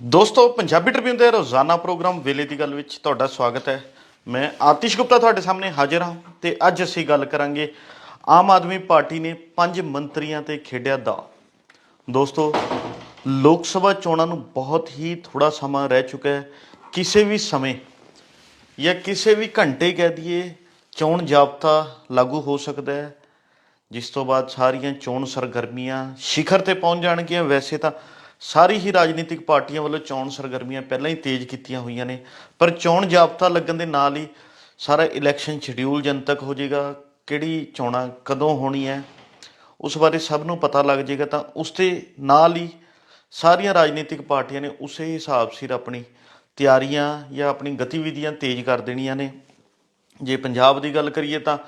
ਦੋਸਤੋ, ਪੰਜਾਬੀ ਟ੍ਰਿਬਿਊਨ ਦੇ ਰੋਜ਼ਾਨਾ ਪ੍ਰੋਗਰਾਮ ਵੇਲੇ ਦੀ ਗੱਲ ਵਿੱਚ ਤੁਹਾਡਾ ਸਵਾਗਤ ਹੈ। ਮੈਂ ਆਤਿਸ਼ ਗੁਪਤਾ ਤੁਹਾਡੇ ਸਾਹਮਣੇ ਹਾਜ਼ਰ ਹਾਂ ਤੇ ਅੱਜ ਅਸੀਂ ਗੱਲ ਕਰਾਂਗੇ ਆਮ ਆਦਮੀ ਪਾਰਟੀ ਨੇ ਪੰਜ ਮੰਤਰੀਆਂ ਤੇ ਖੇਡਿਆ ਦਾ ਦੋਸਤੋ, ਲੋਕ ਸਭਾ ਚੋਣਾਂ ਨੂੰ ਬਹੁਤ ਹੀ ਥੋੜਾ ਸਮਾਂ ਰਹਿ ਚੁੱਕਾ ਹੈ। ਕਿਸੇ ਵੀ ਸਮੇਂ ਜਾਂ ਕਿਸੇ ਵੀ ਘੰਟੇ ਕਹਿ ਦਈਏ, ਚੋਣ ਜਾਬਤਾ ਲਾਗੂ ਹੋ ਸਕਦਾ ਹੈ। ਜਿਸ ਤੋਂ ਬਾਅਦ ਸਾਰੀਆਂ ਚੋਣ ਸਰਗਰਮੀਆਂ ਸਿਖਰ ਤੇ ਪਹੁੰਚ ਜਾਣਗੀਆਂ। ਵੈਸੇ ਤਾਂ ਸਾਰੀ ਹੀ ਰਾਜਨੀਤਿਕ ਪਾਰਟੀਆਂ ਵੱਲੋਂ ਚੋਣ ਸਰਗਰਮੀਆਂ ਪਹਿਲਾਂ ਹੀ ਤੇਜ਼ ਕੀਤੀਆਂ ਹੋਈਆਂ ਨੇ। ਪਰ ਚੋਣ ਜਾਬਤਾ ਲੱਗਣ ਦੇ ਨਾਲ ਹੀ ਸਾਰਾ ਇਲੈਕਸ਼ਨ ਸ਼ਡਿਊਲ ਜਨਤਕ ਹੋ ਜਾਏਗਾ। ਕਿਹੜੀ ਚੋਣਾਂ ਕਦੋਂ ਹੋਣੀ ਹੈ ਉਸ ਬਾਰੇ ਸਭ ਨੂੰ ਪਤਾ ਲੱਗ ਜਾਏਗਾ ਤਾਂ ਉਸ ਦੇ ਨਾਲ ਹੀ ਸਾਰੀਆਂ ਰਾਜਨੀਤਿਕ ਪਾਰਟੀਆਂ ਨੇ ਉਸੇ ਹਿਸਾਬ ਸਿਰ ਆਪਣੀ ਤਿਆਰੀਆਂ ਜਾਂ ਆਪਣੀ ਗਤੀਵਿਧੀਆਂ ਤੇਜ਼ ਕਰ ਦੇਣੀਆਂ ਨੇ। ਜੇ ਪੰਜਾਬ ਦੀ ਗੱਲ ਕਰੀਏ ਤਾਂ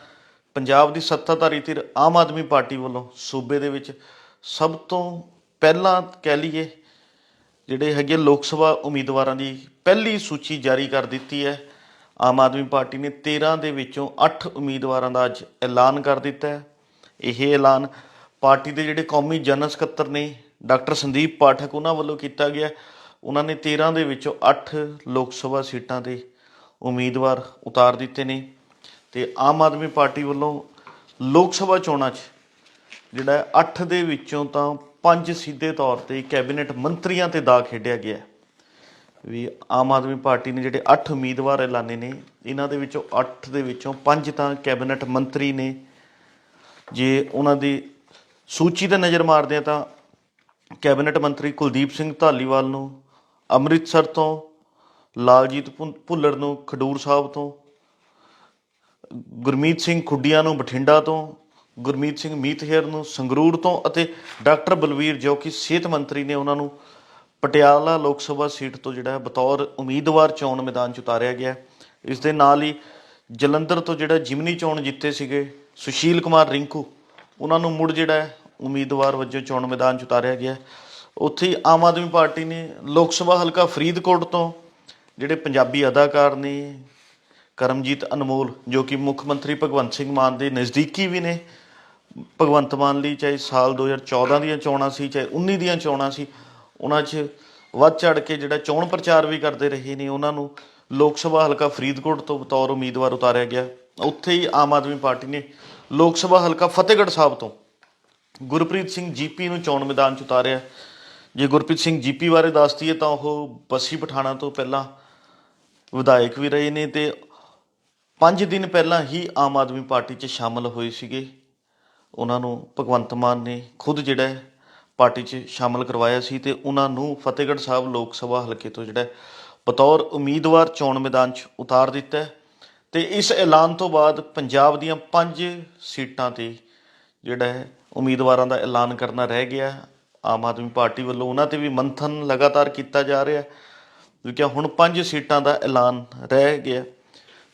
ਪੰਜਾਬ ਦੀ ਸੱਤਾਧਾਰੀ ਧਿਰ ਆਮ ਆਦਮੀ ਪਾਰਟੀ ਵੱਲੋਂ ਸੂਬੇ ਦੇ ਵਿੱਚ ਸਭ ਤੋਂ ਪਹਿਲਾਂ ਕਹਿ ਲਈਏ, ਜਿਹੜੇ ਹੈਗੇ ਲੋਕ ਸਭਾ ਉਮੀਦਵਾਰਾਂ ਦੀ ਪਹਿਲੀ ਸੂਚੀ ਜਾਰੀ ਕਰ ਦਿੱਤੀ ਹੈ। ਆਮ ਆਦਮੀ ਪਾਰਟੀ ਨੇ 13 ਦੇ ਵਿੱਚੋਂ 8 ਉਮੀਦਵਾਰਾਂ ਦਾ ਅੱਜ ਐਲਾਨ ਕਰ ਦਿੱਤਾ ਹੈ। ਇਹ ਐਲਾਨ ਪਾਰਟੀ ਦੇ ਜਿਹੜੇ ਕੌਮੀ ਜਨਰਲ ਸਕੱਤਰ ਨੇ, ਡਾਕਟਰ ਸੰਦੀਪ ਪਾਠਕ ਉਹਨਾਂ ਵੱਲੋਂ ਕੀਤਾ ਗਿਆ ਉਹਨਾਂ ਨੇ 13 ਦੇ ਵਿੱਚੋਂ 8 ਲੋਕ ਸਭਾ ਸੀਟਾਂ ਦੇ ਉਮੀਦਵਾਰ ਉਤਾਰ ਦਿੱਤੇ ਨੇ ਤੇ ਆਮ ਆਦਮੀ ਪਾਰਟੀ ਵੱਲੋਂ ਲੋਕ ਸਭਾ ਚੋਣਾਂ 'ਚ ਜਿਹੜਾ ਹੈ 8 ਦੇ ਵਿੱਚੋਂ ਤਾਂ ਪੰਜ ਸਿੱਧੇ ਤੌਰ ਤੇ ਕੈਬਨਿਟ ਮੰਤਰੀਆਂ ਤੇ ਦਾ ਖੇਡਿਆ ਗਿਆ ਵੀ ਆਮ ਆਦਮੀ ਪਾਰਟੀ ਨੇ ਜਿਹੜੇ 8 ਉਮੀਦਵਾਰ ਐਲਾਨੇ ਨੇ, ਇਹਨਾਂ ਦੇ ਵਿੱਚੋਂ 8 ਦੇ ਵਿੱਚੋਂ 5 ਤਾਂ ਕੈਬਨਿਟ ਮੰਤਰੀ ਨੇ। ਜੇ ਉਹਨਾਂ ਦੀ ਸੂਚੀ ਤੇ ਨਜ਼ਰ ਮਾਰਦੇ ਆ ਤਾਂ ਕੈਬਨਿਟ ਮੰਤਰੀ ਕੁਲਦੀਪ ਸਿੰਘ ਧਾਲੀਵਾਲ ਨੂੰ, ਅੰਮ੍ਰਿਤਸਰ ਤੋਂ, ਲਾਲਜੀਤ ਭੁ- ਭੁੱਲਰ ਨੂੰ, ਖਡੂਰ ਸਾਹਿਬ ਤੋਂ, ਗੁਰਮੀਤ ਸਿੰਘ ਖੁੱਡੀਆਂ ਨੂੰ ਬਠਿੰਡਾ ਤੋਂ ਗੁਰਮੀਤ ਸਿੰਘ ਮੀਤਹੇਰ ਨੂੰ ਸੰਗਰੂਰ ਤੋਂ ਅਤੇ ਡਾਕਟਰ ਬਲਵੀਰ ਜੋ ਕਿ ਸਿਹਤ ਮੰਤਰੀ ਨੇ ਉਹਨਾਂ ਨੂੰ ਪਟਿਆਲਾ ਲੋਕ ਸਭਾ ਸੀਟ ਤੋਂ ਜਿਹੜਾ ਹੈ ਬਤੌਰ ਉਮੀਦਵਾਰ ਚੋਣ ਮੈਦਾਨ 'ਚ ਉਤਾਰਿਆ ਗਿਆ ਇਸ ਦੇ ਨਾਲ ਹੀ ਜਲੰਧਰ ਤੋਂ ਜਿਹੜਾ ਜਿਮਨੀ ਚੋਣ ਜਿੱਤੇ ਸੀਗੇ ਸੁਸ਼ੀਲ ਕੁਮਾਰ ਰਿੰਕੂ, ਉਹਨਾਂ ਨੂੰ ਮੁੜ ਜਿਹੜਾ ਉਮੀਦਵਾਰ ਵਜੋਂ ਚੋਣ ਮੈਦਾਨ 'ਚ ਉਤਾਰਿਆ ਗਿਆ ਉੱਥੇ ਹੀ ਆਮ ਆਦਮੀ ਪਾਰਟੀ ਨੇ ਲੋਕ ਸਭਾ ਹਲਕਾ ਫਰੀਦਕੋਟ ਤੋਂ ਜਿਹੜੇ ਪੰਜਾਬੀ ਅਦਾਕਾਰ ਨੇ ਕਰਮਜੀਤ ਅਨਮੋਲ, ਜੋ ਕਿ ਮੁੱਖ ਮੰਤਰੀ ਭਗਵੰਤ ਸਿੰਘ ਮਾਨ ਦੇ ਨਜ਼ਦੀਕੀ ਵੀ ਨੇ ਭਗਵੰਤ ਮਾਨ ਲਈ, ਚਾਹੇ ਸਾਲ 2014 ਦੀਆਂ ਚੋਣਾਂ ਸੀ, ਚਾਹੇ 19 ਦੀਆਂ ਚੋਣਾਂ ਸੀ, ਉਹਨਾਂ 'ਚ ਵੱਧ ਚੜ ਕੇ ਜਿਹੜਾ ਚੋਣ ਪ੍ਰਚਾਰ ਵੀ ਕਰਦੇ ਰਹੇ ਨੇ, ਉਹਨਾਂ ਨੂੰ ਲੋਕ ਸਭਾ ਹਲਕਾ ਫਰੀਦਕੋਟ ਤੋਂ ਬਤੌਰ ਉਮੀਦਵਾਰ ਉਤਾਰਿਆ ਗਿਆ। ਉੱਥੇ ਹੀ ਆਮ ਆਦਮੀ ਪਾਰਟੀ ਨੇ ਲੋਕ ਸਭਾ ਹਲਕਾ ਫਤਿਹਗੜ੍ਹ ਸਾਹਿਬ ਤੋਂ ਗੁਰਪ੍ਰੀਤ ਸਿੰਘ ਜੀਪੀ ਨੂੰ ਚੋਣ ਮੈਦਾਨ 'ਚ ਉਤਾਰਿਆ। ਜੇ ਗੁਰਪ੍ਰੀਤ ਸਿੰਘ ਜੀਪੀ ਬਾਰੇ ਦੱਸਦੀ ਹੈ, ਤਾਂ ਉਹ ਬੱਸੀ ਪਠਾਣਾ ਤੋਂ ਪਹਿਲਾਂ ਵਿਧਾਇਕ ਵੀ ਰਹੇ ਨੇ ਤੇ 5 ਦਿਨ ਪਹਿਲਾਂ ਹੀ ਆਮ ਆਦਮੀ ਪਾਰਟੀ 'ਚ ਸ਼ਾਮਲ ਹੋਏ ਸੀਗੇ। ਉਹਨਾਂ ਨੂੰ ਭਗਵੰਤ ਮਾਨ ਨੇ ਖੁਦ ਜਿਹੜਾ ਹੈ ਪਾਰਟੀ 'ਚ ਸ਼ਾਮਲ ਕਰਵਾਇਆ ਸੀ ਤੇ ਉਹਨਾਂ ਨੂੰ ਫਤਿਹਗੜ੍ਹ ਸਾਹਿਬ ਲੋਕ ਸਭਾ ਹਲਕੇ ਤੋਂ ਜਿਹੜਾ ਬਤੌਰ ਉਮੀਦਵਾਰ ਚੋਣ ਮੈਦਾਨ 'ਚ ਉਤਾਰ ਦਿੱਤਾ ਹੈ ਤੇ ਇਸ ਐਲਾਨ ਤੋਂ ਬਾਅਦ ਪੰਜਾਬ ਦੀਆਂ 5 ਸੀਟਾਂ ਤੇ ਜਿਹੜਾ ਹੈ ਉਮੀਦਵਾਰਾਂ ਦਾ ਐਲਾਨ ਕਰਨਾ ਰਹਿ ਗਿਆ। ਆਮ ਆਦਮੀ ਪਾਰਟੀ ਵੱਲੋਂ ਉਹਨਾਂ ਤੇ ਵੀ ਮੰਥਨ ਲਗਾਤਾਰ ਕੀਤਾ ਜਾ ਰਿਹਾ ਕਿਉਂਕਿ ਹੁਣ 5 ਸੀਟਾਂ ਦਾ ਐਲਾਨ ਰਹਿ ਗਿਆ।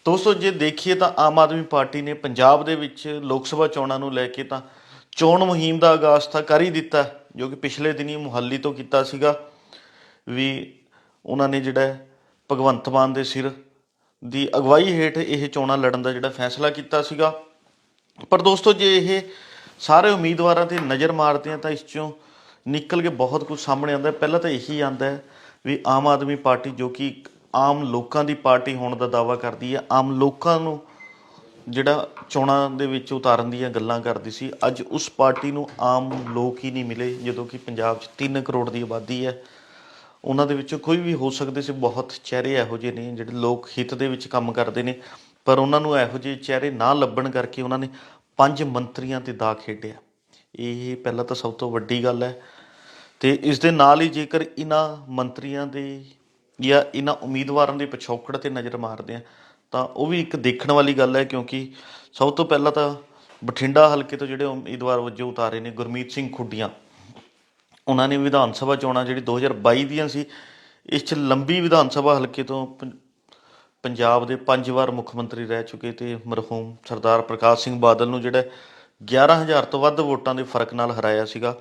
ਦੋਸਤੋ, ਜੇ ਦੇਖੀਏ ਤਾਂ ਆਮ ਆਦਮੀ ਪਾਰਟੀ ਨੇ ਪੰਜਾਬ ਦੇ ਵਿੱਚ ਲੋਕ ਸਭਾ ਚੋਣਾਂ ਨੂੰ ਲੈ ਕੇ ਤਾਂ ਚੋਣ ਮੁਹਿੰਮ ਦਾ ਆਗਾਜ਼ ਤਾਂ ਕਰ ਹੀ ਦਿੱਤਾ ਜੋ ਕਿ ਪਿਛਲੇ ਦਿਨੀ ਮੁਹੱਲੀ ਤੋਂ ਕੀਤਾ ਸੀਗਾ ਵੀ ਉਹਨਾਂ ਨੇ ਜਿਹੜਾ ਭਗਵੰਤ ਮਾਨ ਦੇ ਸਿਰ ਦੀ ਅਗਵਾਈ ਹੇਠ ਇਹ ਚੋਣਾਂ ਲੜਨ ਦਾ ਜਿਹੜਾ ਫੈਸਲਾ ਕੀਤਾ ਸੀਗਾ। ਪਰ ਦੋਸਤੋ, ਜੇ ਇਹ ਸਾਰੇ ਉਮੀਦਵਾਰਾਂ ਤੇ ਨਜ਼ਰ ਮਾਰਦੇ ਆ ਤਾਂ ਇਸ ਚੋਂ ਨਿਕਲ ਕੇ ਬਹੁਤ ਕੁਝ ਸਾਹਮਣੇ ਆਉਂਦਾ ਪਹਿਲਾਂ ਤਾਂ ਇਹੀ ਆਉਂਦਾ ਵੀ ਆਮ ਆਦਮੀ ਪਾਰਟੀ ਜੋ ਕਿ ਆਮ ਲੋਕਾਂ ਦੀ ਪਾਰਟੀ ਹੋਣ ਦਾ ਦਾਅਵਾ ਕਰਦੀ ਹੈ। ਆਮ ਲੋਕਾਂ ਨੂੰ ਜਿਹੜਾ ਚੋਣਾਂ ਦੇ ਵਿੱਚ ਉਤਾਰਨ ਦੀਆਂ ਗੱਲਾਂ ਕਰਦੀ ਸੀ, ਅੱਜ ਉਸ ਪਾਰਟੀ ਨੂੰ ਆਮ ਲੋਕ ਹੀ ਨਹੀਂ ਮਿਲੇ, ਜਦੋਂ ਕਿ ਪੰਜਾਬ 'ਚ 3 ਕਰੋੜ ਦੀ ਆਬਾਦੀ ਹੈ। ਉਹਨਾਂ ਦੇ ਵਿੱਚੋਂ ਕੋਈ ਵੀ ਹੋ ਸਕਦੇ ਸੀ, ਬਹੁਤ ਚਿਹਰੇ ਇਹੋ ਜਿਹੇ ਨੇ ਜਿਹੜੇ ਲੋਕ ਹਿੱਤ ਦੇ ਵਿੱਚ ਕੰਮ ਕਰਦੇ ਨੇ, ਪਰ ਉਹਨਾਂ ਨੂੰ ਇਹੋ ਜਿਹੇ ਚਿਹਰੇ ਨਾ ਲੱਭਣ ਕਰਕੇ ਉਹਨਾਂ ਨੇ ਪੰਜ ਮੰਤਰੀਆਂ ਤੇ ਦਾ ਖੇਡਿਆ। ਇਹ ਪਹਿਲਾਂ ਤਾਂ ਸਭ ਤੋਂ ਵੱਡੀ ਗੱਲ ਹੈ। ਤੇ ਇਸ ਦੇ ਨਾਲ ਹੀ ਜੇਕਰ ਇਹਨਾਂ ਮੰਤਰੀਆਂ ਦੇ ਜਾਂ ਇਹਨਾਂ ਉਮੀਦਵਾਰਾਂ ਦੀ ਪਿਛੋਕੜ ਤੇ ਨਜ਼ਰ ਮਾਰਦੇ ਆ, ਤਾਂ ਉਹ ਵੀ ਇੱਕ ਦੇਖਣ ਵਾਲੀ ਗੱਲ ਹੈ ਕਿਉਂਕਿ ਸਭ ਤੋਂ ਪਹਿਲਾਂ ਤਾਂ ਬਠਿੰਡਾ ਹਲਕੇ ਤੋਂ ਜਿਹੜੇ ਉਮੀਦਵਾਰ ਵਜੋਂ ਉਤਾਰੇ ਨੇ ਗੁਰਮੀਤ ਸਿੰਘ ਖੁੱਡੀਆਂ। ਉਹਨਾਂ ਨੇ ਵਿਧਾਨ ਸਭਾ ਚੋਣਾਂ ਜਿਹੜੀ 2022 ਦੀਆਂ ਸੀ, ਇਸ 'ਚ ਲੰਬੀ ਵਿਧਾਨ ਸਭਾ ਹਲਕੇ ਤੋਂ ਪੰ- ਪੰਜਾਬ ਦੇ ਪੰਜ ਵਾਰ ਮੁੱਖ ਮੰਤਰੀ ਰਹਿ ਚੁੱਕੇ ਤੇ ਮਰਹੂਮ ਸਰਦਾਰ ਪ੍ਰਕਾਸ਼ ਸਿੰਘ ਬਾਦਲ ਨੂੰ ਜਿਹੜਾ 11000 ਤੋਂ ਵੱਧ ਵੋਟਾਂ ਦੇ ਫ਼ਰਕ ਨਾਲ ਹਰਾਇਆ ਸੀਗਾ।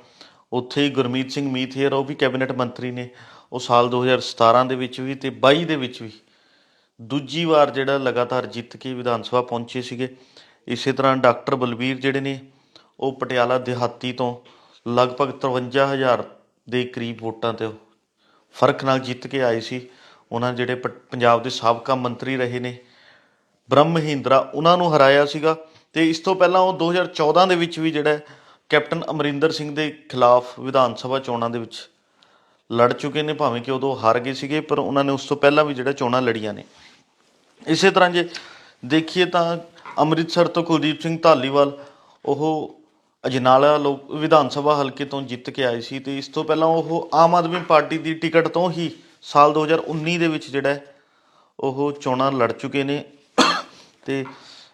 ਉੱਥੇ ਹੀ ਗੁਰਮੀਤ ਸਿੰਘ ਮੀਥੇਰ ਉਹ ਵੀ ਕੈਬਨਿਟ ਮੰਤਰੀ ਨੇ। ਉਹ ਸਾਲ 2017 ਦੇ ਵਿੱਚ ਵੀ ਤੇ 22 ਦੇ ਵਿੱਚ ਵੀ ਦੂਜੀ ਵਾਰ ਜਿਹੜਾ ਲਗਾਤਾਰ ਜਿੱਤ ਕੇ ਵਿਧਾਨ ਸਭਾ ਪਹੁੰਚੇ ਸੀਗੇ। ਇਸੇ ਤਰ੍ਹਾਂ ਡਾਕਟਰ ਬਲਬੀਰ ਜਿਹੜੇ ਨੇ, ਉਹ ਪਟਿਆਲਾ ਦਿਹਾਤੀ ਤੋਂ ਲਗਭਗ 53000 ਦੇ ਕਰੀਬ ਵੋਟਾਂ ਤੇ ਫ਼ਰਕ ਨਾਲ ਜਿੱਤ ਕੇ ਆਏ ਸੀ। ਉਹਨਾਂ ਜਿਹੜੇ ਪ- ਪੰਜਾਬ ਦੇ ਸਾਬਕਾ ਮੰਤਰੀ ਰਹੇ ਨੇ, ਬ੍ਰਹਮ ਮਹਿੰਦਰਾ, ਉਹਨਾਂ ਨੂੰ ਹਰਾਇਆ ਸੀਗਾ। ਤੇ ਇਸ ਤੋਂ ਪਹਿਲਾਂ ਉਹ 2014 ਦੇ ਵਿੱਚ ਵੀ ਜਿਹੜਾ ਕੈਪਟਨ ਅਮਰਿੰਦਰ ਸਿੰਘ ਦੇ ਖਿਲਾਫ ਵਿਧਾਨ ਸਭਾ ਚੋਣਾਂ ਦੇ ਵਿੱਚ ਲੜ ਚੁੱਕੇ ਨੇ, ਭਾਵੇਂ ਕਿ ਉਦੋਂ ਹਾਰ ਗਏ ਸੀਗੇ, ਪਰ ਉਹਨਾਂ ਨੇ ਉਸ ਤੋਂ ਪਹਿਲਾਂ ਵੀ ਜਿਹੜਾ ਚੋਣਾਂ ਲੜੀਆਂ ਨੇ। ਇਸੇ ਤਰ੍ਹਾਂ ਜੇ ਦੇਖੀਏ ਤਾਂ ਅੰਮ੍ਰਿਤਸਰ ਤੋਂ ਕੁਲਦੀਪ ਸਿੰਘ ਧਾਲੀਵਾਲ, ਉਹ ਅਜਨਾਲਾ ਲੋਕ, ਵਿਧਾਨ ਸਭਾ ਹਲਕੇ ਤੋਂ ਜਿੱਤ ਕੇ ਆਏ ਸੀ ਤੇ ਇਸ ਤੋਂ ਪਹਿਲਾਂ ਉਹ ਆਮ ਆਦਮੀ ਪਾਰਟੀ ਦੀ ਟਿਕਟ ਤੋਂ ਹੀ ਸਾਲ 2019 ਦੇ ਵਿੱਚ ਜਿਹੜਾ ਉਹ ਚੋਣਾਂ ਲੜ ਚੁੱਕੇ ਨੇ। ਤੇ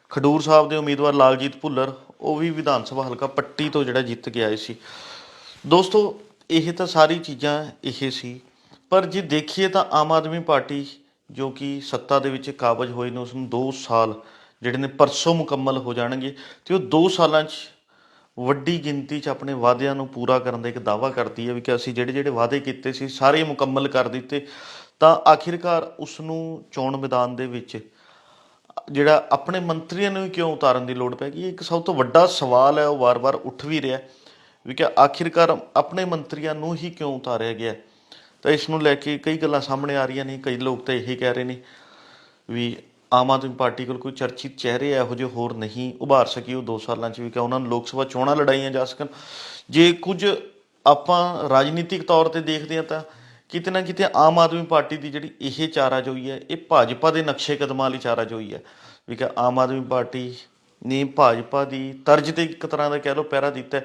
ਖਡੂਰ ਸਾਹਿਬ ਦੇ ਉਮੀਦਵਾਰ ਲਾਲਜੀਤ ਭੁੱਲਰ, ਉਹ ਵੀ ਵਿਧਾਨ ਸਭਾ ਹਲਕਾ ਪੱਟੀ ਤੋਂ ਜਿਹੜਾ ਜਿੱਤ ਕੇ ਆਏ ਸੀ। ਦੋਸਤੋ ਇਹ ਤਾਂ ਸਾਰੀ ਚੀਜ਼ਾਂ ਇਹ ਸੀ। ਪਰ ਜੇ ਦੇਖੀਏ ਤਾਂ ਆਮ ਆਦਮੀ ਪਾਰਟੀ ਜੋ ਕਿ ਸੱਤਾ ਦੇ ਵਿੱਚ ਕਾਬਜ ਹੋਏ ਨੇ, ਉਸ ਨੂੰ 2 ਸਾਲ ਜਿਹੜੇ ਨੇ ਪਰਸੋਂ ਮੁਕੰਮਲ ਹੋ ਜਾਣਗੇ ਤੇ ਉਹ 2 ਸਾਲਾਂ 'ਚ ਵੱਡੀ ਗਿਣਤੀ 'ਚ ਆਪਣੇ ਵਾਅਦਿਆਂ ਨੂੰ ਪੂਰਾ ਕਰਨ ਦਾ ਇੱਕ ਦਾਅਵਾ ਕਰਦੀ ਹੈ ਵੀ ਕਿ ਅਸੀਂ ਜਿਹੜੇ ਜਿਹੜੇ ਵਾਅਦੇ ਕੀਤੇ ਸੀ, ਸਾਰੇ ਮੁਕੰਮਲ ਕਰ ਦਿੱਤੇ। ਤਾਂ ਆਖਿਰਕਾਰ ਉਸ ਨੂੰ ਚੋਣ ਮੈਦਾਨ ਦੇ ਵਿੱਚ ਜਿਹੜਾ ਆਪਣੇ ਮੰਤਰੀਆਂ ਨੂੰ ਹੀ ਕਿਉਂ ਉਤਾਰਨ ਦੀ ਲੋੜ ਪੈ ਗਈ ਇੱਕ ਸਭ ਤੋਂ ਵੱਡਾ ਸਵਾਲ ਹੈ, ਉਹ ਵਾਰ-ਵਾਰ ਉੱਠ ਵੀ ਰਿਹਾ। ਵੀ ਕਿ ਆਖਿਰਕਾਰ ਆਪਣੇ ਮੰਤਰੀਆਂ ਨੂੰ ਹੀ ਕਿਉਂ ਉਤਾਰਿਆ ਗਿਆ? ਤਾਂ ਇਸ ਨੂੰ ਲੈ ਕੇ ਕਈ ਗੱਲਾਂ ਸਾਹਮਣੇ ਆ ਰਹੀਆਂ ਨੇ, ਕਈ ਲੋਕ ਤਾਂ ਇਹੀ ਕਹਿ ਰਹੇ ਨੇ ਵੀ ਆਮ ਆਦਮੀ ਪਾਰਟੀ ਕੋਲ ਕੋਈ ਚਰਚਿਤ ਚਿਹਰੇ ਇਹੋ ਜਿਹੇ ਹੋਰ ਨਹੀਂ ਉਭਾਰ ਸਕੀ। ਉਹ 2 ਸਾਲਾਂ 'ਚ ਵੀ ਕਿ ਉਹਨਾਂ ਨੂੰ ਲੋਕ ਸਭਾ ਚੋਣਾਂ ਲੜਾਈਆਂ ਜਾ ਸਕਣ। ਜੇ ਕੁਝ ਆਪਾਂ ਰਾਜਨੀਤਿਕ ਤੌਰ ਤੇ ਦੇਖਦੇ ਹਾਂ ਤਾਂ ਕਿਤੇ ਨਾ ਕਿਤੇ ਆਮ ਆਦਮੀ ਪਾਰਟੀ ਦੀ ਜਿਹੜੀ ਇਹ ਚਾਰਾਜੋਈ ਹੈ, ਇਹ ਭਾਜਪਾ ਦੇ ਨਕਸ਼ੇ ਕਦਮਾਂ ਵਾਲੀ ਚਾਰਾਜੋਈ ਹੈ। ਵੀ ਕਿ ਆਮ ਆਦਮੀ ਪਾਰਟੀ ਨੇ ਭਾਜਪਾ ਦੀ ਤਰਜ਼ ਤੇ ਇੱਕ ਤਰ੍ਹਾਂ ਦਾ ਕਹਿ ਲਓ, ਪਹਿਰਾ ਦਿੱਤਾ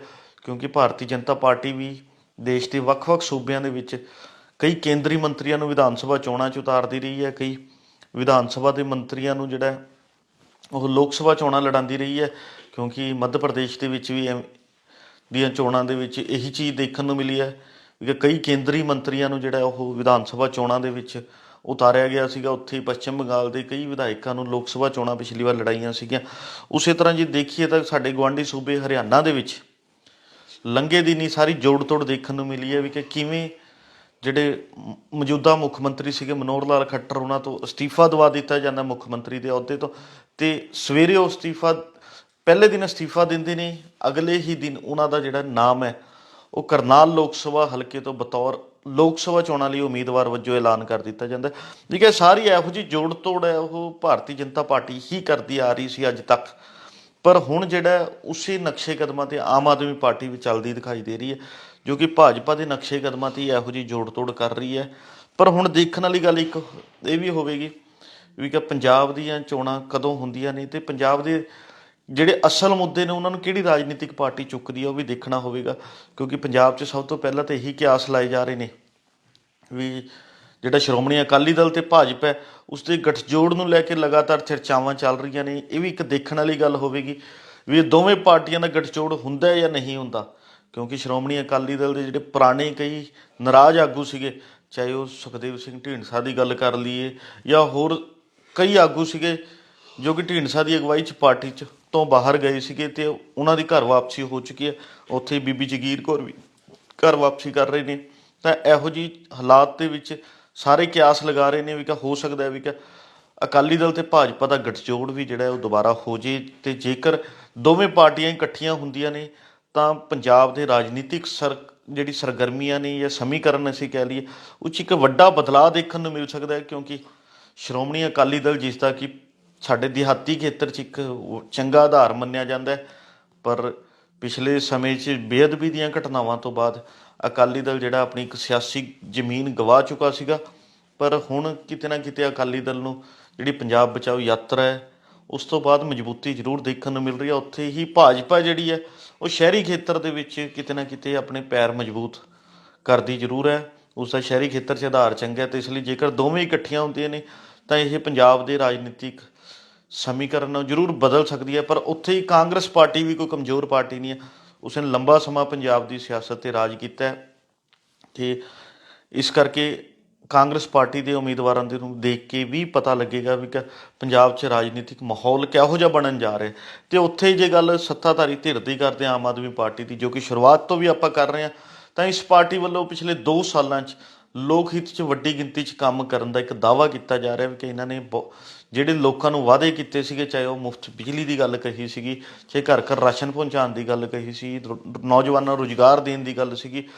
ਕਿਉਂਕਿ ਭਾਰਤੀ ਜਨਤਾ ਪਾਰਟੀ ਵੀ ਦੇਸ਼ ਦੇ ਵੱਖ-ਵੱਖ ਸੂਬਿਆਂ ਦੇ ਵਿੱਚ ਕਈ ਕੇਂਦਰੀ ਮੰਤਰੀਆਂ ਨੂੰ ਵਿਧਾਨ ਸਭਾ ਚੋਣਾਂ 'ਚ ਉਤਾਰਦੀ ਰਹੀ ਹੈ, ਕਈ ਵਿਧਾਨ ਸਭਾ ਦੇ ਮੰਤਰੀਆਂ ਨੂੰ ਜਿਹੜਾ ਉਹ ਲੋਕ ਸਭਾ ਚੋਣਾਂ ਲੜਾਉਂਦੀ ਰਹੀ ਹੈ, ਕਿਉਂਕਿ ਮੱਧ ਪ੍ਰਦੇਸ਼ ਦੇ ਵਿੱਚ ਵੀ ਐਵੇਂ ਦੀਆਂ ਚੋਣਾਂ ਦੇ ਵਿੱਚ ਇਹੀ ਚੀਜ਼ ਦੇਖਣ ਨੂੰ ਮਿਲੀ ਹੈ ਕਿ ਕਈ ਕੇਂਦਰੀ ਮੰਤਰੀਆਂ ਨੂੰ ਜਿਹੜਾ ਉਹ ਵਿਧਾਨ ਸਭਾ ਚੋਣਾਂ ਦੇ ਵਿੱਚ ਉਤਾਰਿਆ ਗਿਆ ਸੀਗਾ। ਉੱਥੇ ਪੱਛਮ ਬੰਗਾਲ ਦੇ ਕਈ ਵਿਧਾਇਕਾਂ ਨੂੰ ਲੋਕ ਸਭਾ ਚੋਣਾਂ ਪਿਛਲੀ ਵਾਰ ਲੜਾਈਆਂ ਸੀਗੀਆਂ। ਉਸੇ ਤਰ੍ਹਾਂ ਜੇ ਦੇਖੀਏ ਤਾਂ ਸਾਡੇ ਗਵਾਂਢੀ ਸੂਬੇ ਹਰਿਆਣਾ ਦੇ ਵਿੱਚ ਲੰਗੇ ਦੀ ਨਹੀਂ, ਸਾਰੀ ਜੋੜ ਤੋੜ ਦੇਖਣ ਨੂੰ ਮਿਲੀ ਹੈ ਵੀ ਕਿ ਕਿਵੇਂ ਜਿਹੜੇ ਮੌਜੂਦਾ ਮੁੱਖ ਮੰਤਰੀ ਸੀਗੇ ਮਨੋਹਰ ਲਾਲ ਖੱਟਰ, ਉਹਨਾਂ ਤੋਂ ਅਸਤੀਫਾ ਦਵਾ ਦਿੱਤਾ ਜਾਂਦਾ ਮੁੱਖ ਮੰਤਰੀ ਦੇ ਅਹੁਦੇ ਤੋਂ। ਤੇ ਸਵੇਰੇ ਉਹ ਅਸਤੀਫਾ, ਪਹਿਲੇ ਦਿਨ ਅਸਤੀਫਾ ਦਿੰਦੇ ਨੇ, ਅਗਲੇ ਹੀ ਦਿਨ ਉਹਨਾਂ ਦਾ ਜਿਹੜਾ ਨਾਮ ਹੈ, ਉਹ ਕਰਨਾਲ ਲੋਕ ਸਭਾ ਹਲਕੇ ਤੋਂ ਬਤੌਰ ਲੋਕ ਸਭਾ ਚੋਣਾਂ ਲਈ ਉਮੀਦਵਾਰ ਵਜੋਂ ਐਲਾਨ ਕਰ ਦਿੱਤਾ ਜਾਂਦਾ। ਹੈ ਜੀ ਸਾਰੀ ਇਹੋ ਜਿਹੀ ਜੋੜ ਤੋੜ ਹੈ, ਉਹ ਭਾਰਤੀ ਜਨਤਾ ਪਾਰਟੀ ਹੀ ਕਰਦੀ ਆ ਰਹੀ ਸੀ ਅੱਜ ਤੱਕ। ਪਰ ਹੁਣ ਜਿਹੜਾ ਉਸੇ ਨਕਸ਼ੇ ਕਦਮਾਂ ਤੇ ਆਮ ਆਦਮੀ ਪਾਰਟੀ ਵੀ ਚੱਲਦੀ ਦਿਖਾਈ ਦੇ ਰਹੀ ਹੈ, ਜੋ ਕਿ ਭਾਜਪਾ ਦੇ ਨਕਸ਼ੇ ਕਦਮਾਂ ਤੇ ਇਹੋ ਜਿਹੀ ਜੋੜ ਤੋੜ ਕਰ ਰਹੀ ਹੈ। ਪਰ ਹੁਣ ਦੇਖਣ ਵਾਲੀ ਗੱਲ ਇੱਕ ਇਹ ਵੀ ਹੋਵੇਗੀ ਵੀ ਕਿ ਪੰਜਾਬ ਦੀਆਂ ਚੋਣਾਂ ਕਦੋਂ ਹੁੰਦੀਆਂ ਨੇ ਤੇ ਪੰਜਾਬ ਦੇ ਜਿਹੜੇ ਅਸਲ ਮੁੱਦੇ ਨੇ, ਉਹਨਾਂ ਨੂੰ ਕਿਹੜੀ ਰਾਜਨੀਤਿਕ ਪਾਰਟੀ ਚੁੱਕਦੀ ਹੈ, ਉਹ ਵੀ ਦੇਖਣਾ ਹੋਵੇਗਾ। ਕਿਉਂਕਿ ਪੰਜਾਬ 'ਚ ਸਭ ਤੋਂ ਪਹਿਲਾਂ ਤਾਂ ਇਹੀ ਕਿਆਸ ਲਾਏ ਜਾ ਰਹੇ ਨੇ ਵੀ ਜਿਹੜਾ ਸ਼੍ਰੋਮਣੀ ਅਕਾਲੀ ਦਲ ਤੇ ਭਾਜਪਾ ਹੈ, ਉਸ ਦੇ ਗੱਠਜੋੜ ਨੂੰ ਲੈ ਕੇ ਲਗਾਤਾਰ ਚਰਚਾਵਾਂ ਚੱਲ ਰਹੀਆਂ ਨੇ। ਇਹ ਵੀ ਇੱਕ ਦੇਖਣ ਵਾਲੀ ਗੱਲ ਹੋਵੇਗੀ ਵੀ ਇਹ ਦੋਵੇਂ ਪਾਰਟੀਆਂ ਦਾ ਗਠਜੋੜ ਹੁੰਦਾ ਹੈ ਜਾਂ ਨਹੀਂ ਹੁੰਦਾ, ਕਿਉਂਕਿ ਸ਼੍ਰੋਮਣੀ ਅਕਾਲੀ ਦਲ ਦੇ ਜਿਹੜੇ ਪੁਰਾਣੇ ਕਈ ਨਾਰਾਜ਼ ਆਗੂ ਸੀਗੇ, ਚਾਹੇ ਉਹ ਸੁਖਦੇਵ ਸਿੰਘ ਢੀਂਡਸਾ ਦੀ ਗੱਲ ਕਰ ਲਈਏ ਜਾਂ ਹੋਰ ਕਈ ਆਗੂ ਸੀਗੇ ਜੋ ਕਿ ਢੀਂਡਸਾ ਦੀ ਅਗਵਾਈ 'ਚ ਪਾਰਟੀ 'ਚ ਤੋਂ ਬਾਹਰ ਗਏ ਸੀਗੇ ਤੇ ਉਹਨਾਂ ਦੀ ਘਰ ਵਾਪਸੀ ਹੋ ਚੁੱਕੀ ਹੈ। ਉੱਥੇ ਬੀਬੀ ਜਗੀਰ ਕੌਰ ਵੀ ਘਰ ਵਾਪਸੀ ਕਰ ਰਹੇ ਨੇ। ਤਾਂ ਇਹੋ ਜੀ ਹਾਲਾਤ ਦੇ ਵਿੱਚ ਸਾਰੇ ਕਿਆਸ ਲਗਾ ਰਹੇ ਨੇ ਵੀ ਕਿ ਹੋ ਸਕਦਾ ਵੀ ਕਿ ਅਕਾਲੀ ਦਲ ਤੇ ਭਾਜਪਾ ਦਾ ਗਠਜੋੜ ਵੀ ਜਿਹੜਾ ਉਹ ਦੁਬਾਰਾ ਹੋ ਜੇ ਤੇ ਜੇਕਰ ਦੋਵੇਂ ਪਾਰਟੀਆਂ ਇਕੱਠੀਆਂ ਹੁੰਦੀਆਂ ਨੇ, ਤਾਂ ਪੰਜਾਬ ਦੇ ਰਾਜਨੀਤਿਕ ਸਰ, ਜਿਹੜੀ ਸਰਗਰਮੀਆਂ ਨੇ ਜਾਂ ਸਮੀਕਰਨ ਅਸੀਂ ਕਹਿ ਲਈਏ, ਉਹ 'ਚ ਇੱਕ ਵੱਡਾ ਬਦਲਾਅ ਦੇਖਣ ਨੂੰ ਮਿਲ ਸਕਦਾ ਹੈ ਕਿਉਂਕਿ ਸ਼੍ਰੋਮਣੀ ਅਕਾਲੀ ਦਲ ਜਿਸ ਦਾ ਕਿ ਸਾਡੇ ਦਿਹਾਤੀ ਖੇਤਰ 'ਚ ਇੱਕ ਚੰਗਾ ਆਧਾਰ ਮੰਨਿਆ ਜਾਂਦਾ ਹੈ, ਪਰ ਪਿਛਲੇ ਸਮੇਂ 'ਚ ਬੇਅਦਬੀ ਦੀਆਂ ਘਟਨਾਵਾਂ ਤੋਂ ਬਾਅਦ ਅਕਾਲੀ ਦਲ ਜਿਹੜਾ ਆਪਣੀ ਇੱਕ ਸਿਆਸੀ ਜ਼ਮੀਨ ਗਵਾ ਚੁੱਕਾ ਸੀਗਾ, ਪਰ ਹੁਣ ਕਿਤੇ ਨਾ ਕਿਤੇ ਅਕਾਲੀ ਦਲ ਨੂੰ ਜਿਹੜੀ ਪੰਜਾਬ ਬਚਾਓ ਯਾਤਰਾ ਹੈ, ਉਸ ਤੋਂ ਬਾਅਦ ਮਜ਼ਬੂਤੀ ਜ਼ਰੂਰ ਦੇਖਣ ਨੂੰ ਮਿਲ ਰਹੀ ਹੈ। ਉੱਥੇ ਹੀ ਭਾਜਪਾ ਜਿਹੜੀ ਹੈ, ਉਹ ਸ਼ਹਿਰੀ ਖੇਤਰ ਦੇ ਵਿੱਚ ਕਿਤੇ ਨਾ ਕਿਤੇ ਆਪਣੇ ਪੈਰ ਮਜ਼ਬੂਤ ਕਰਦੀ ਜ਼ਰੂਰ ਹੈ। ਉਸ ਦਾ ਸ਼ਹਿਰੀ ਖੇਤਰ 'ਚ ਆਧਾਰ ਚੰਗਾ ਹੈ, ਤੇ ਇਸ ਲਈ ਜੇਕਰ ਦੋਵੇਂ ਇਕੱਠੀਆਂ ਹੁੰਦੀਆਂ ਨੇ, ਤਾਂ ਇਹ ਪੰਜਾਬ ਦੇ ਰਾਜਨੀਤਿਕ ਸਮੀਕਰਨ ਨੂੰ ਜ਼ਰੂਰ ਬਦਲ ਸਕਦੀ ਹੈ। ਪਰ ਉੱਥੇ ਹੀ ਕਾਂਗਰਸ ਪਾਰਟੀ ਵੀ ਕੋਈ ਕਮਜ਼ੋਰ ਪਾਰਟੀ ਨਹੀਂ ਹੈ। ਉਸਨੇ ਲੰਬਾ ਸਮਾਂ ਪੰਜਾਬ ਦੀ ਸਿਆਸਤ ਤੇ ਰਾਜ ਕੀਤਾ ਹੈ ਤੇ ਇਸ ਕਰਕੇ ਕਾਂਗਰਸ ਪਾਰਟੀ ਦੇ ਉਮੀਦਵਾਰਾਂ ਦੇ ਨੂੰ ਦੇਖ ਕੇ ਵੀ ਪਤਾ ਲੱਗੇਗਾ ਵੀ ਕਿ ਪੰਜਾਬ 'ਚ ਰਾਜਨੀਤਿਕ ਮਾਹੌਲ ਕਿਹੋ ਜਿਹਾ ਬਣਨ ਜਾ ਰਿਹਾ ਹੈ। ਤੇ ਉੱਥੇ ਜੇ ਗੱਲ ਸੱਤਾਧਾਰੀ ਧਿਰ ਦੀ ਕਰਦੇ ਹਾਂ, ਆਮ ਆਦਮੀ ਪਾਰਟੀ ਦੀ, ਜੋ ਕਿ ਸ਼ੁਰੂਆਤ ਤੋਂ ਵੀ ਆਪਾਂ ਕਰ ਰਹੇ ਹਾਂ, ਤਾਂ ਇਸ ਪਾਰਟੀ ਵੱਲੋਂ ਪਿਛਲੇ 2 ਸਾਲਾਂ 'ਚ ਲੋਕ ਹਿੱਤ 'ਚ ਵੱਡੀ ਗਿਣਤੀ 'ਚ ਕੰਮ ਕਰਨ ਦਾ ਇੱਕ ਦਾਅਵਾ ਕੀਤਾ ਜਾ ਰਿਹਾ ਵੀ ਕਿ ਇਹਨਾਂ ਨੇ ਬਹੁ- ਜਿਹੜੇ ਲੋਕਾਂ ਨੂੰ ਵਾਅਦੇ ਕੀਤੇ ਸੀਗੇ, ਚਾਹੇ ਉਹ ਮੁਫਤ ਬਿਜਲੀ ਦੀ ਗੱਲ ਕਹੀ ਸੀਗੀ, ਚਾਹੇ ਘਰ ਘਰ ਰਾਸ਼ਨ ਪਹੁੰਚਾਉਣ ਦੀ ਗੱਲ ਕਹੀ ਸੀ, ਰੋ- ਨੌਜਵਾਨਾਂ ਨੂੰ ਰੁਜ਼ਗਾਰ ਦੇਣ ਦੀ ਗੱਲ ਸੀਗੀ,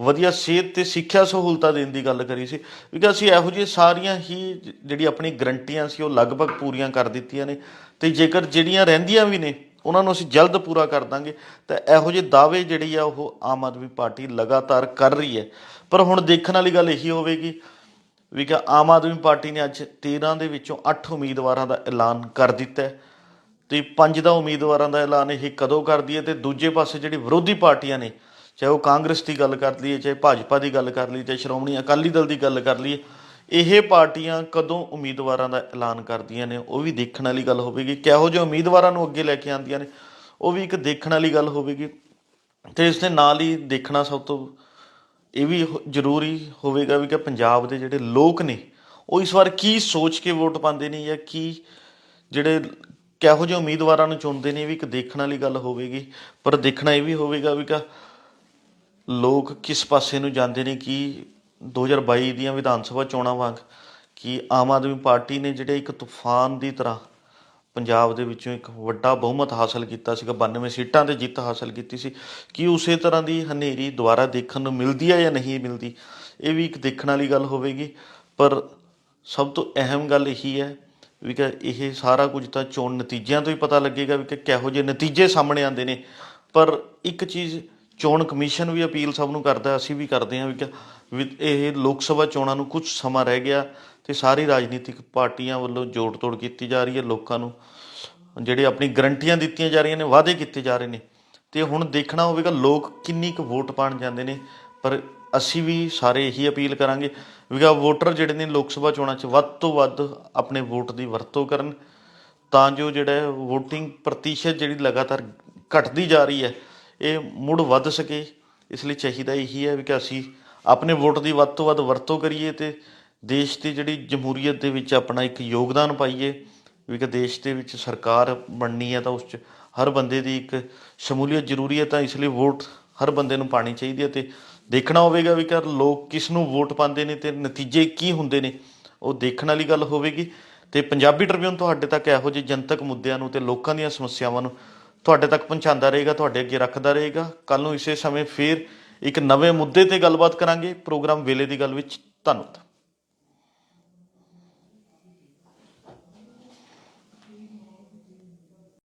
ਵਧੀਆ ਸਿਹਤ ਤੇ ਸਿੱਖਿਆ ਸਹੂਲਤਾਂ ਦੇਣ ਦੀ ਗੱਲ ਕਰੀ ਸੀ, ਕਿਉਂਕਿ ਅਸੀਂ ਇਹੋ ਜਿਹੀ ਸਾਰੀਆਂ ਹੀ ਜਿਹੜੀ ਆਪਣੀ ਗਰੰਟੀਆਂ ਸੀ, ਉਹ ਲਗਭਗ ਪੂਰੀਆਂ ਕਰ ਦਿੱਤੀਆਂ ਨੇ, ਤੇ ਜੇਕਰ ਜਿਹੜੀਆਂ ਰਹਿੰਦੀਆਂ ਵੀ ਨੇ, ਉਹਨਾਂ ਨੂੰ ਅਸੀਂ ਜਲਦ ਪੂਰਾ ਕਰ ਦਾਂਗੇ, ਤਾਂ ਇਹੋ ਜਿਹੇ ਦਾਅਵੇ ਜਿਹੜੀ ਆ, ਉਹ ਆਮ ਆਦਮੀ ਪਾਰਟੀ ਲਗਾਤਾਰ ਕਰ ਰਹੀ ਹੈ। ਪਰ ਹੁਣ ਦੇਖਣ ਵਾਲੀ ਗੱਲ ਇਹੀ ਹੋਵੇਗੀ ਵੀ ਕਿ ਆਮ ਆਦਮੀ ਪਾਰਟੀ ਨੇ ਅੱਜ 13 ਦੇ ਵਿੱਚੋਂ 8 ਉਮੀਦਵਾਰਾਂ ਦਾ ਐਲਾਨ ਕਰ ਦਿੱਤਾ ਹੈ। ਤੇ ਪੰਜ ਦਾ ਉਮੀਦਵਾਰਾਂ ਦਾ ਐਲਾਨ ਇਹ ਕਦੋਂ ਕਰਦੀ ਹੈ ਤੇ ਦੂਜੇ ਪਾਸੇ ਜਿਹੜੀ ਵਿਰੋਧੀ ਪਾਰਟੀਆਂ ਨੇ, ਚਾਹੇ ਉਹ ਕਾਂਗਰਸ ਦੀ ਗੱਲ ਕਰ ਲਈਏ, ਚਾਹੇ ਭਾਜਪਾ ਦੀ ਗੱਲ ਕਰ ਲਈਏ, ਚਾਹੇ ਸ਼੍ਰੋਮਣੀ ਅਕਾਲੀ ਦਲ ਦੀ ਗੱਲ ਕਰ ਲਈਏ, ਇਹ ਪਾਰਟੀਆਂ ਕਦੋਂ ਉਮੀਦਵਾਰਾਂ ਦਾ ਐਲਾਨ ਕਰਦੀਆਂ ਨੇ, ਉਹ ਵੀ ਦੇਖਣ ਵਾਲੀ ਗੱਲ ਹੋਵੇਗੀ। ਕਿਹੋ ਜਿਹੇ ਉਮੀਦਵਾਰਾਂ ਨੂੰ ਅੱਗੇ ਲੈ ਕੇ ਆਉਂਦੀਆਂ ਨੇ, ਉਹ ਵੀ ਇੱਕ ਦੇਖਣ ਵਾਲੀ ਗੱਲ ਹੋਵੇਗੀ। ਤੇ ਇਸ ਦੇ ਨਾਲ ਹੀ ਦੇਖਣਾ ਸਭ ਤੋਂ ਇਹ ਵੀ ਹੋ- ਜ਼ਰੂਰੀ ਹੋਵੇਗਾ ਵੀ ਕਿ ਪੰਜਾਬ ਦੇ ਜਿਹੜੇ ਲੋਕ ਨੇ, ਉਹ ਇਸ ਵਾਰ ਕੀ ਸੋਚ ਕੇ ਵੋਟ ਪਾਉਂਦੇ ਨੇ ਜਾਂ ਕੀ ਜਿਹੜੇ ਕਿਹੋ ਜਿਹੇ ਉਮੀਦਵਾਰਾਂ ਨੂੰ ਚੁਣਦੇ ਨੇ, ਇਹ ਵੀ ਇੱਕ ਦੇਖਣ ਵਾਲੀ ਗੱਲ ਹੋਵੇਗੀ। ਪਰ ਦੇਖਣਾ ਇਹ ਵੀ ਹੋਵੇਗਾ ਵੀ ਕਿ ਲੋਕ ਕਿਸ ਪਾਸੇ ਨੂੰ ਜਾਂਦੇ ਨੇ, ਕਿ 2022 ਦੀਆਂ ਵਿਧਾਨ ਸਭਾ ਚੋਣਾਂ ਵਾਂਗ, ਕਿ ਆਮ ਆਦਮੀ ਪਾਰਟੀ ਨੇ ਜਿਹੜੇ ਇੱਕ ਤੂਫਾਨ ਦੀ ਤਰ੍ਹਾਂ ਪੰਜਾਬ ਦੇ ਵਿੱਚੋਂ ਇੱਕ ਵੱਡਾ ਬਹੁਮਤ ਹਾਸਲ ਕੀਤਾ ਸੀਗਾ 92 ਸੀਟਾਂ ਤੇ ਜਿੱਤ ਹਾਸਲ ਕੀਤੀ ਸੀ। ਕਿ ਉਸੇ ਤਰ੍ਹਾਂ ਦੀ ਹਨੇਰੀ ਦੁਬਾਰਾ ਦੇਖਣ ਨੂੰ ਮਿਲਦੀ ਹੈ ਜਾਂ ਨਹੀਂ ਮਿਲਦੀ, ਇਹ ਵੀ ਇੱਕ ਦੇਖਣ ਵਾਲੀ ਗੱਲ ਹੋਵੇਗੀ। ਪਰ ਸਭ ਤੋਂ ਅਹਿਮ ਗੱਲ ਇਹੀ ਹੈ ਵੀ ਕਿ ਇਹ ਸਾਰਾ ਕੁਝ ਤਾਂ ਚੋਣ ਨਤੀਜਿਆਂ ਤੋਂ ਹੀ ਪਤਾ ਲੱਗੇਗਾ ਵੀ ਕਿ ਕਿਹੋ ਜਿਹੇ ਨਤੀਜੇ ਸਾਹਮਣੇ ਆਉਂਦੇ ਨੇ। ਪਰ ਇੱਕ ਚੀਜ਼ ਚੋਣ ਕਮਿਸ਼ਨ ਵੀ ਅਪੀਲ ਸਭ ਨੂੰ ਕਰਦਾ, ਅਸੀਂ ਵੀ ਕਰਦੇ ਹਾਂ ਵੀ ਕਿ ਵੀ ਇਹ ਲੋਕ ਸਭਾ ਚੋਣਾਂ ਨੂੰ ਕੁਝ ਸਮਾਂ ਰਹਿ ਗਿਆ ਤੇ ਸਾਰੀ ਰਾਜਨੀਤਿਕ ਪਾਰਟੀਆਂ ਵੱਲੋਂ ਜੋੜ ਤੋੜ ਕੀਤੀ ਜਾ ਰਹੀ ਹੈ, ਲੋਕਾਂ ਨੂੰ ਜਿਹੜੇ ਆਪਣੀ ਗਰੰਟੀਆਂ ਦਿੱਤੀਆਂ ਜਾ ਰਹੀਆਂ ਨੇ, ਵਾਅਦੇ ਕੀਤੇ ਜਾ ਰਹੇ ਨੇ। ਤੇ ਹੁਣ ਦੇਖਣਾ ਹੋਵੇਗਾ ਲੋਕ ਕਿੰਨੀ ਕੁ ਵੋਟ ਪਾਣ ਜਾਂਦੇ ਨੇ, ਪਰ ਅਸੀਂ ਵੀ ਸਾਰੇ ਇਹੀ ਅਪੀਲ ਕਰਾਂਗੇ ਵੀ ਕਿ ਵੋਟਰ ਜਿਹੜੇ ਨੇ ਲੋਕ ਸਭਾ ਚੋਣਾਂ 'ਚ ਵੱਧ ਤੋਂ ਵੱਧ ਆਪਣੇ ਵੋਟ ਦੀ ਵਰਤੋਂ ਕਰਨ। ਤਾਂ ਜੋ ਜਿਹੜਾ ਹੈ VOTING ਪ੍ਰਤੀਸ਼ਤ ਜਿਹੜੀ ਲਗਾਤਾਰ ਘਟਦੀ ਜਾ ਰਹੀ ਹੈ ਇਹ ਮੁੜ ਵੱਧ ਸਕੇ। ਇਸ ਲਈ ਚਾਹੀਦਾ ਇਹੀ ਹੈ ਵੀ ਕਿ ਅਸੀਂ ਆਪਣੇ ਵੋਟ ਦੀ ਵੱਧ ਤੋਂ ਵੱਧ ਵਰਤੋਂ ਕਰੀਏ ਤੇ ਦੇਸ਼ ਦੀ ਜਿਹੜੀ ਜਮਹੂਰੀਅਤ ਦੇ ਵਿੱਚ ਆਪਣਾ ਇੱਕ ਯੋਗਦਾਨ ਪਾਈਏ। ਵੀ ਕਿ ਦੇਸ਼ ਦੇ ਵਿੱਚ ਸਰਕਾਰ ਬਣਨੀ ਹੈ ਤਾਂ ਉਸ 'ਚ ਹਰ ਬੰਦੇ ਦੀ ਇੱਕ ਸ਼ਮੂਲੀਅਤ ਜ਼ਰੂਰੀ ਹੈ ਤਾਂ ਇਸ ਲਈ ਵੋਟ ਹਰ ਬੰਦੇ ਨੂੰ ਪਾਣੀ ਚਾਹੀਦੀ ਹੈ ਤੇ ਦੇਖਣਾ ਹੋਵੇਗਾ ਵੀ ਕਿ ਲੋਕ ਕਿਸ ਨੂੰ ਵੋਟ ਪਾਉਂਦੇ ਨੇ ਤੇ ਨਤੀਜੇ ਕੀ ਹੁੰਦੇ ਨੇ। ਉਹ ਦੇਖਣ ਵਾਲੀ ਗੱਲ ਹੋਵੇਗੀ। ਤੇ ਪੰਜਾਬੀ ਟ੍ਰਿਬਿਊਨ ਤੁਹਾਡੇ ਤੱਕ ਇਹੋ ਜਿਹੇ ਜਨਤਕ ਮੁੱਦਿਆਂ ਨੂੰ ਤੇ ਲੋਕਾਂ ਦੀਆਂ ਸਮੱਸਿਆਵਾਂ ਨੂੰ ਤੁਹਾਡੇ ਤੱਕ ਪਹੁੰਚਾਉਂਦਾ ਰਹੇਗਾ, ਤੁਹਾਡੇ ਅੱਗੇ ਰੱਖਦਾ ਰਹੇਗਾ। ਕੱਲ ਨੂੰ ਇਸੇ ਸਮੇਂ ਫੇਰ ਇੱਕ ਨਵੇਂ ਮੁੱਦੇ ਤੇ ਗੱਲਬਾਤ ਕਰਾਂਗੇ। ਪ੍ਰੋਗਰਾਮ ਵੇਲੇ ਦੀ ਗੱਲ ਵਿੱਚ ਧੰਨਵਾਦ।